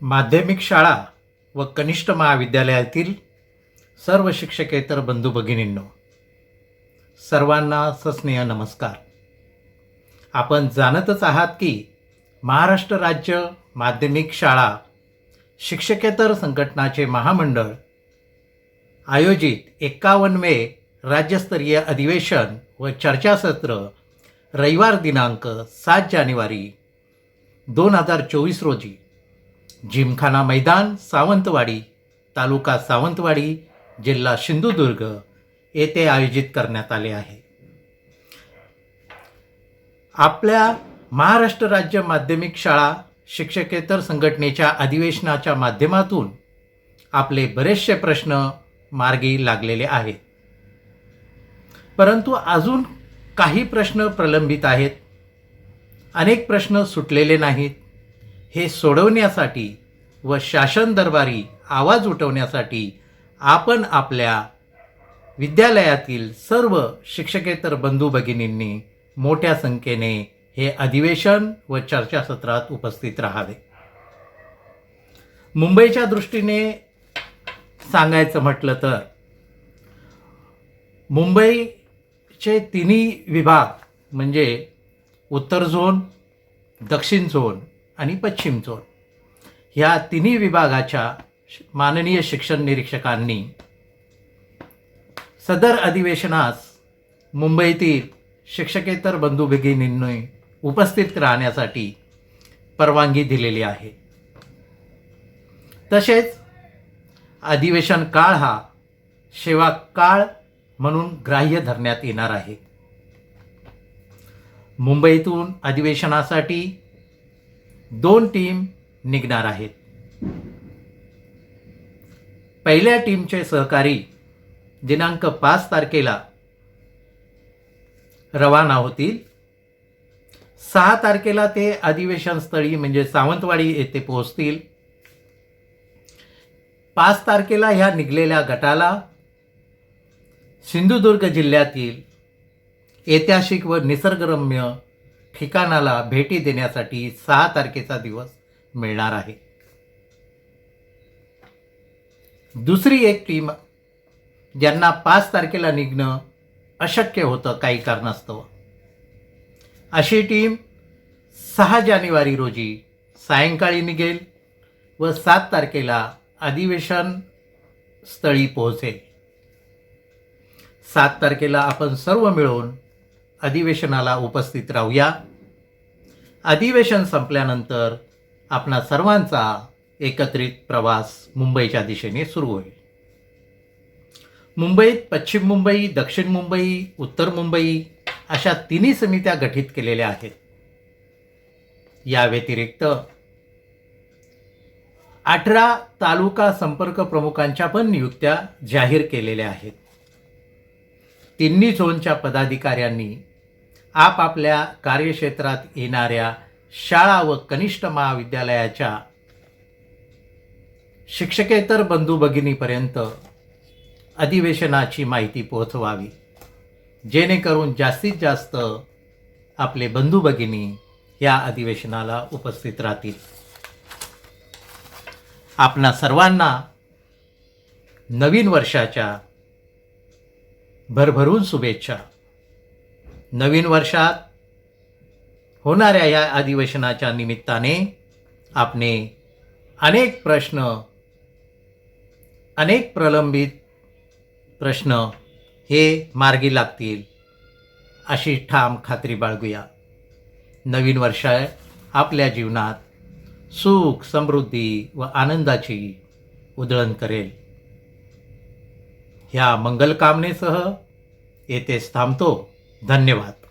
माध्यमिक शाळा व कनिष्ठ महाविद्यालयातील सर्व शिक्षकेतर बंधू भगिनींनो सर्वांना सस्नेह नमस्कार. आपण जाणतच आहात की महाराष्ट्र राज्य माध्यमिक शाळा शिक्षकेतर संघटनाचे महामंडळ आयोजित एक्कावनवे राज्यस्तरीय अधिवेशन व चर्चासत्र रविवार दिनांक सात जानेवारी दोन हजार चोवीस रोजी जिमखाना मैदान सावंतवाडी तालुका सावंतवाडी जिल्हा सिंधुदुर्ग येथे आयोजित करण्यात आले आहे. आपल्या महाराष्ट्र राज्य माध्यमिक शाळा शिक्षकेतर संघटनेच्या अधिवेशनाच्या माध्यमातून आपले बरेचसे प्रश्न मार्गी लागलेले आहेत. परंतु अजून काही प्रश्न प्रलंबित आहेत. अनेक प्रश्न सुटलेले नाहीत. हे सोडवण्यासाठी व शासन दरबारी आवाज उठवण्यासाठी आपण आपल्या विद्यालयातील सर्व शिक्षकेतर बंधू भगिनींनी मोठ्या संख्येने हे अधिवेशन व चर्चासत्रात उपस्थित राहावे. मुंबईच्या दृष्टीने सांगायचं म्हटलं तर मुंबईचे तिन्ही विभाग म्हणजे उत्तर झोन दक्षिण झोन आणि पश्चिम झोन. ह्या तिन्ही विभागाच्या माननीय शिक्षण निरीक्षकांनी सदर अधिवेशनास मुंबईतील शिक्षकेतर बंधू भगिनींनी उपस्थित राहण्यासाठी परवानगी दिलेली आहे. तसेच अधिवेशन काळ हा सेवा काळ म्हणून ग्राह्य धरण्यात येणार आहे. मुंबईतून अधिवेशनासाठी दोन टीम निघणार आहेत. पहिल्या टीमचे सहकारी दिनांक पाच तारखेला रवाना होतील. सहा तारखेला ते अधिवेशन स्थळी म्हणजे सावंतवाडी येथे पोहोचतील. पाच तारखेला ह्या निघलेल्या गटाला सिंधुदुर्ग जिल्ह्यातील ऐतिहासिक व निसर्गरम्य ठिकाणाला भेटी देण्यासाठी सहा तारखेचा दिवस मिळणार आहे. दुसरी एक टीम ज्यांना पाच तारखेला निघणं अशक्य होतं काही कारणास्तव. अशी टीम सहा जानेवारी रोजी सायंकाळी निघेल व सात तारखेला अधिवेशन स्थळी पोहोचेल. सात तारखेला आपण सर्व मिळून अधिवेशनाला उपस्थित राहूया. अधिवेशन संपल्यानंतर आपणा सर्वांचा एकत्रित प्रवास मुंबईच्या दिशेने सुरू होईल. मुंबईत पश्चिम मुंबई दक्षिण मुंबई उत्तर मुंबई अशा तिन्ही समित्या गठीत केलेल्या आहेत. या व्यतिरिक्त अठरा तालुका संपर्क प्रमुखांच्या पण नियुक्त्या जाहीर केलेल्या आहेत. तिन्ही झोनच्या पदाधिकाऱ्यांनी आपापल्या कार्यक्षेत्रात येणाऱ्या शाळा व कनिष्ठ महाविद्यालयाच्या शिक्षकेतर बंधू भगिनीपर्यंत अधिवेशनाची माहिती पोहोचवावी. जेणेकरून जास्तीत जास्त आपले बंधू भगिनी या अधिवेशनाला उपस्थित राहतील. आपणा सर्वांना नवीन वर्षाच्या भरभरून शुभेच्छा. नवीन वर्षात होणाऱ्या या अधिवेशनाच्या निमित्ताने आपणे अनेक प्रश्न अनेक प्रलंबित प्रश्न हे मार्गी लागतील अशी ठाम खात्री बाळगूया. नवीन वर्ष आपल्या जीवनात सुख समृद्धी व आनंदाची उधळण करेल. ह्या मंगलकामनेसह येथेच थांबतो. धन्यवाद.